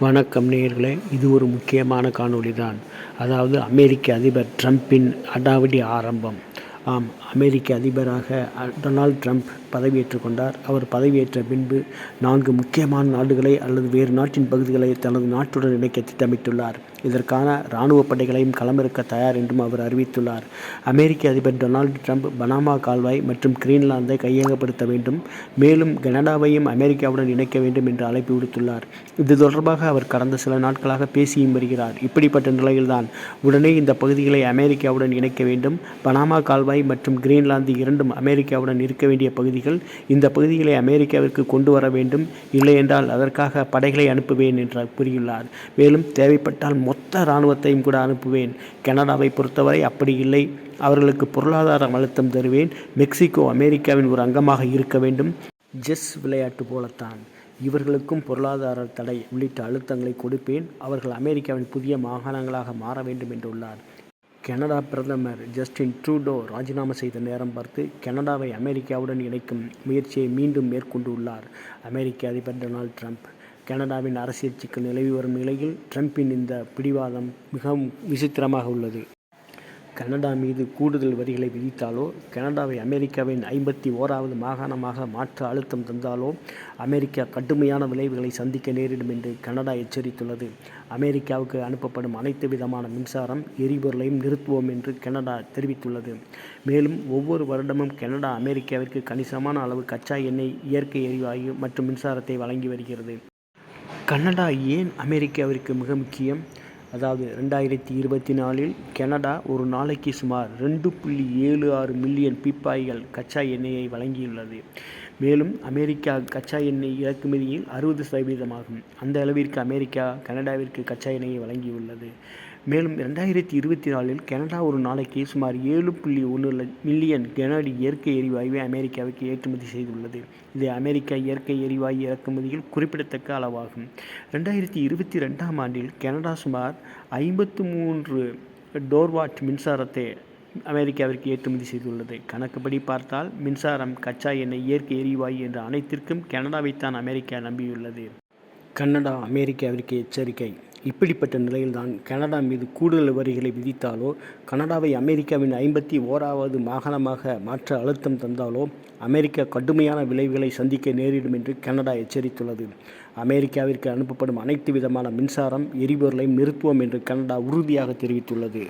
வணக்கம் நேயர்களே இது ஒரு முக்கியமான காணொளி தான் அதாவது அமெரிக்க அதிபர் ட்ரம்பின் அடாவடி ஆரம்பம். ஆம் அமெரிக்க அதிபராக டொனால்ட் ட்ரம்ப் பதவியேற்றுக் கொண்டார். அவர் பதவியேற்ற பின்பு நான்கு முக்கியமான நாடுகளை அல்லது வேறு நாட்டின் பகுதிகளை தனது நாட்டுடன் இணைக்க திட்டமிட்டுள்ளார். இதற்கான இராணுவ படைகளையும் களமிறக்க தயார் என்றும் அவர் அறிவித்துள்ளார். அமெரிக்க அதிபர் டொனால்டு ட்ரம்ப் பனாமா கால்வாய் மற்றும் கிரீன்லாந்தை கையகப்படுத்த வேண்டும். மேலும் கனடாவையும் அமெரிக்காவுடன் இணைக்க வேண்டும் என்று அழைப்பு விடுத்துள்ளார். இது தொடர்பாக அவர் கடந்த சில நாட்களாக பேசியும் வருகிறார். இப்படிப்பட்ட நிலையில்தான் உடனே இந்த பகுதிகளை அமெரிக்காவுடன் இணைக்க வேண்டும். பனாமா கால்வாய் மற்றும் கிரீன்லாந்து இரண்டும் அமெரிக்காவுடன் இருக்க வேண்டிய பகுதி பகுதிகள் இந்த பகுதிகளை அமெரிக்காவிற்கு கொண்டு வர வேண்டும். இல்லையென்றால் அதற்காக படைகளை அனுப்புவேன் என்று கூறியுள்ளார். மேலும் தேவைப்பட்டால் மொத்த இராணுவத்தையும் கூட அனுப்புவேன். கனடாவை பொறுத்தவரை அப்படி இல்லை. அவர்களுக்கு பொருளாதார அழுத்தம் தருவேன். மெக்சிகோ அமெரிக்காவின் ஒரு அங்கமாக இருக்க வேண்டும். ஜெஸ் விளையாட்டு போலத்தான். இவர்களுக்கும் பொருளாதார தடை உள்ளிட்ட அழுத்தங்களை கொடுப்பேன். அவர்கள் அமெரிக்காவின் புதிய மாகாணங்களாக மாற வேண்டும் என்றுள்ளார். கனடா பிரதமர் ஜஸ்டின் ட்ரூடோ ராஜினாமா செய்த நேரம் பார்த்து கனடாவை அமெரிக்காவுடன் இணைக்கும் முயற்சியை மீண்டும் மேற்கொண்டுள்ளார். அமெரிக்க அதிபர் டொனால்ட் ட்ரம்ப் கனடாவின் அரசியல் சிக்கல் நிலவி வரும் நிலையில் ட்ரம்பின் இந்த பிடிவாதம் மிகவும் விசித்திரமாக உள்ளது. கனடா மீது கூடுதல் வரிகளை விதித்தாலோ கனடாவை அமெரிக்காவின் ஐம்பத்தி ஓராவது மாகாணமாக மாற்ற அழுத்தம் தந்தாலோ அமெரிக்கா கடுமையான விளைவுகளை சந்திக்க நேரிடும் என்று கனடா எச்சரித்துள்ளது. அமெரிக்காவுக்கு அனுப்பப்படும் அனைத்து விதமான மின்சாரம் எரிபொருளையும் நிறுத்துவோம் என்று கனடா தெரிவித்துள்ளது. மேலும் ஒவ்வொரு வருடமும் கனடா அமெரிக்காவிற்கு கணிசமான அளவு கச்சா எண்ணெய் இயற்கை எரிவாயு மற்றும் மின்சாரத்தை வழங்கி வருகிறது. கனடா ஏன் அமெரிக்காவிற்கு மிக முக்கியம்? அதாவது ரெண்டாயிரத்தி இருபத்தி நாலில் கனடா ஒரு நாளைக்கு சுமார் ரெண்டு புள்ளி ஏழு ஆறு மில்லியன் பீப்பாய்கள் கச்சா எண்ணெயை வழங்கியுள்ளது. மேலும் அமெரிக்கா கச்சா எண்ணெய் இறக்குமதியில் அறுபது சதவீதமாகும். அந்த அளவிற்கு அமெரிக்கா கனடாவிற்கு கச்சா எண்ணெயை வழங்கியுள்ளது. மேலும் ரெண்டாயிரத்தி இருபத்தி நாலில் கனடா ஒரு நாளைக்கு சுமார் ஏழு புள்ளி ஒன்று மில்லியன் கனடி இயற்கை எரிவாயுவை அமெரிக்காவுக்கு ஏற்றுமதி செய்துள்ளது. இது அமெரிக்கா இயற்கை எரிவாயு இறக்குமதியில் குறிப்பிடத்தக்க அளவாகும். ரெண்டாயிரத்தி இருபத்தி ரெண்டாம் ஆண்டில் கனடா சுமார் ஐம்பத்து மூன்று டோர்வாட் மின்சாரத்தை அமெரிக்காவிற்கு ஏற்றுமதி செய்துள்ளது. கணக்குப்படி பார்த்தால் மின்சாரம் கச்சா எண்ணெய் இயற்கை எரிவாயு என்ற அனைத்திற்கும் கனடாவைத்தான் அமெரிக்கா நம்பியுள்ளது. கனடா அமெரிக்காவிற்கு எச்சரிக்கை. இப்படிப்பட்ட நிலையில்தான் கனடா மீது கூடுதல் வரிகளை விதித்தாலோ கனடாவை அமெரிக்காவின் ஐம்பத்தி ஓராவது மாகாணமாக மாற்ற அழுத்தம் தந்தாலோ அமெரிக்கா கடுமையான விளைவுகளை சந்திக்க நேரிடும் என்று கனடா எச்சரித்துள்ளது. அமெரிக்காவிற்கு அனுப்பப்படும் அனைத்து விதமான மின்சாரம் எரிபொருளையும் நிறுத்துவோம் என்று கனடா உறுதியாக தெரிவித்துள்ளது.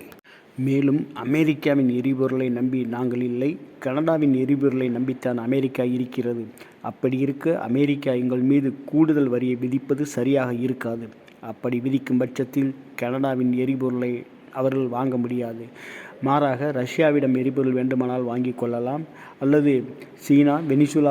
மேலும் அமெரிக்காவின் எரிபொருளை நம்பி நாங்கள் இல்லை கனடாவின் எரிபொருளை நம்பித்தான் அமெரிக்கா இருக்கிறது. அப்படி இருக்க அமெரிக்கா எங்கள் மீது கூடுதல் வரியை விதிப்பது சரியாக இருக்காது. அப்படி விதிக்கும் பட்சத்தில் கனடாவின் எரிபொருளை அவர்கள் வாங்க முடியாது. மாறாக ரஷ்யாவிடம் எரிபொருள் வேண்டுமானால் வாங்கிக் கொள்ளலாம். அல்லது சீனா வெனிசுலா